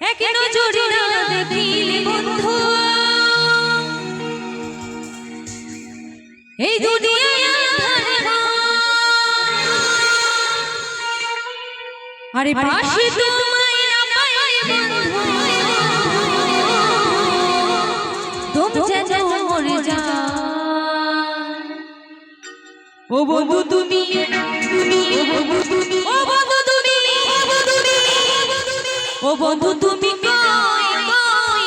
এক নজরে না দেখিলে বন্ধু এই দুনিয়ায় আঁধারে। আরে পাশে তোমায় না পাইলে বন্ধু দম যেন মরে ও বন্ধু তুমি তুমি ও বন্ধু তুমি ও বন্ধু তুমি কই কই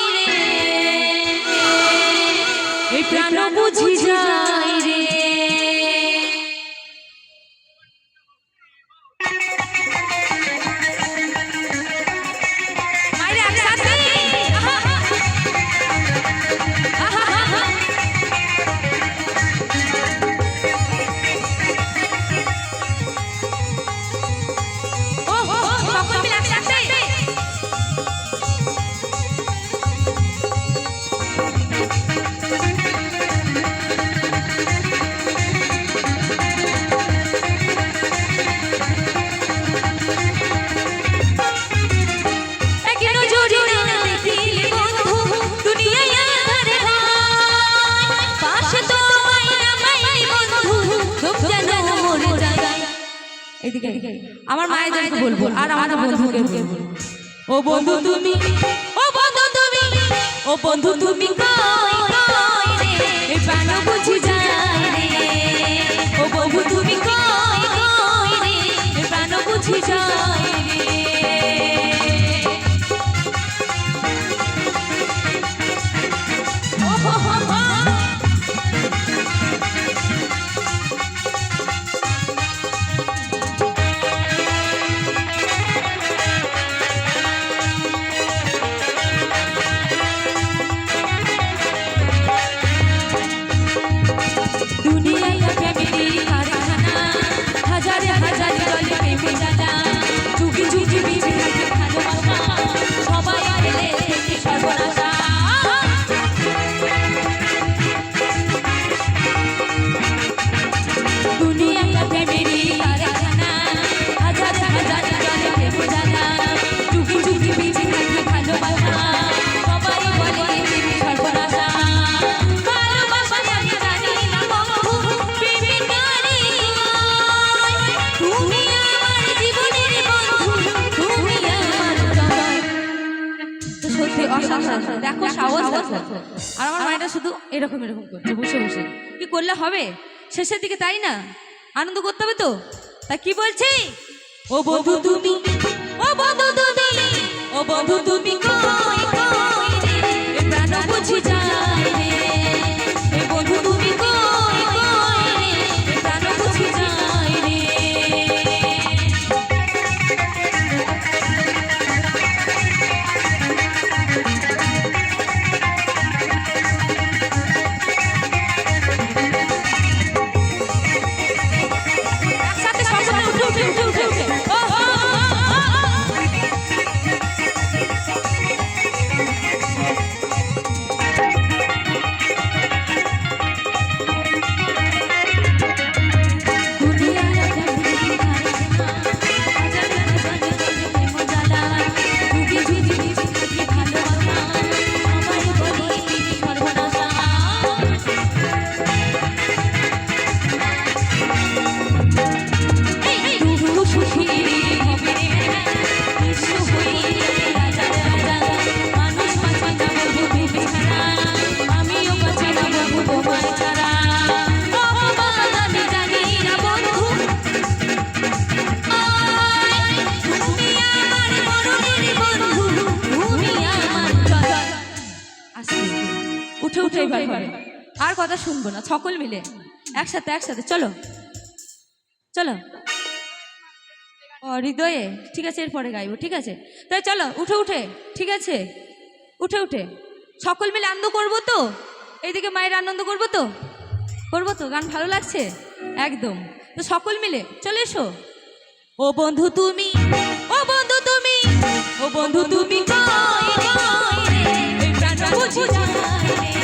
এই প্রাণ বুঝি যায় এদিকে আমার মায়েদেরকে বলব আর আমার বন্ধুকে বলব। ও বন্ধু তুমি ও বন্ধু তুমি ও বন্ধু তুমি কই কই রে? প্রাণ বুঝি যায় দেখো সাহস দেখো আর আমার মায়েরা শুধু এরকম এরকম করছে বসে বসে। কি করলে হবে? শেষের দিকে তাই না? আনন্দ করতে হবে তো? তা কি বলছি? ও বন্ধু তুমি ও বন্ধু তুমি ও বন্ধু তুমি আর কথা শুনব না, সকল মিলে। একসাথে একসাথে, চলো। চলো। হৃদয়ে। ঠিক আছে, এরপরে গাইবো, ঠিক আছে? তাই চলো, উঠে উঠে। ঠিক আছে? উঠে উঠে। সকল মিলে আনন্দ করব তো? এইদিকে মায়ের আনন্দ করব তো? করব তো? গান ভালো লাগছে? একদম। তো সকল মিলে, চলে এসো। ও বন্ধু তুমি, ও বন্ধু তুমি, ও বন্ধু তুমি বুঝি যায়